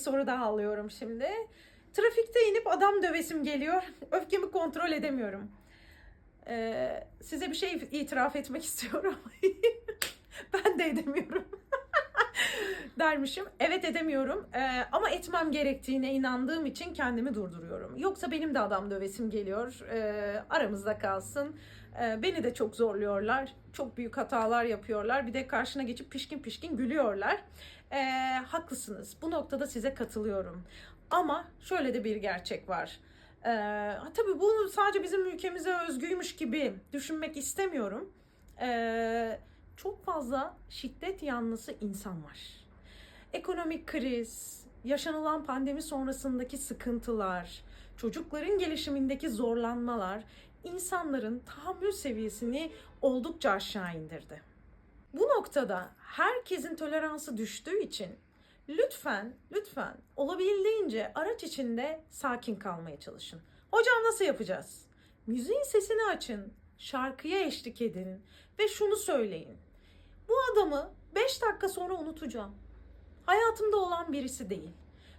soru daha alıyorum şimdi. Trafikte inip adam dövesim geliyor. Öfkemi kontrol edemiyorum. Ee, size bir şey itiraf etmek istiyorum. ben de edemiyorum. Dermişim. Evet edemiyorum Ee, ama etmem gerektiğine inandığım için kendimi durduruyorum. Yoksa benim de adam dövesim geliyor. Ee, aramızda kalsın. Ee, beni de çok zorluyorlar. Çok büyük hatalar yapıyorlar. Bir de karşına geçip pişkin pişkin gülüyorlar. Ee, haklısınız. Bu noktada size katılıyorum. Ama şöyle de bir gerçek var. Ee, tabii bu sadece bizim ülkemize özgüymüş gibi düşünmek istemiyorum. Ee, çok fazla şiddet yanlısı insan var. Ekonomik kriz, yaşanılan pandemi sonrasındaki sıkıntılar, çocukların gelişimindeki zorlanmalar insanların tahammül seviyesini oldukça aşağı indirdi. Bu noktada herkesin toleransı düştüğü için lütfen lütfen olabildiğince araç içinde sakin kalmaya çalışın. Hocam nasıl yapacağız? Müziğin sesini açın, şarkıya eşlik edin ve şunu söyleyin. Bu adamı 5 dakika sonra unutacağım. Hayatımda olan birisi değil.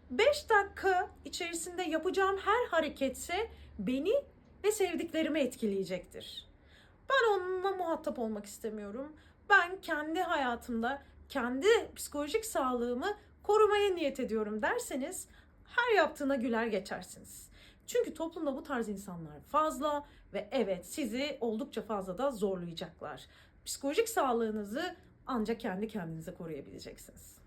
5 dakika içerisinde yapacağım her hareketse beni ve sevdiklerimi etkileyecektir. Ben onunla muhatap olmak istemiyorum. Ben kendi hayatımda kendi psikolojik sağlığımı korumaya niyet ediyorum derseniz her yaptığına güler geçersiniz. Çünkü toplumda bu tarz insanlar fazla ve evet sizi oldukça fazla da zorlayacaklar. Psikolojik sağlığınızı ancak kendi kendinize koruyabileceksiniz.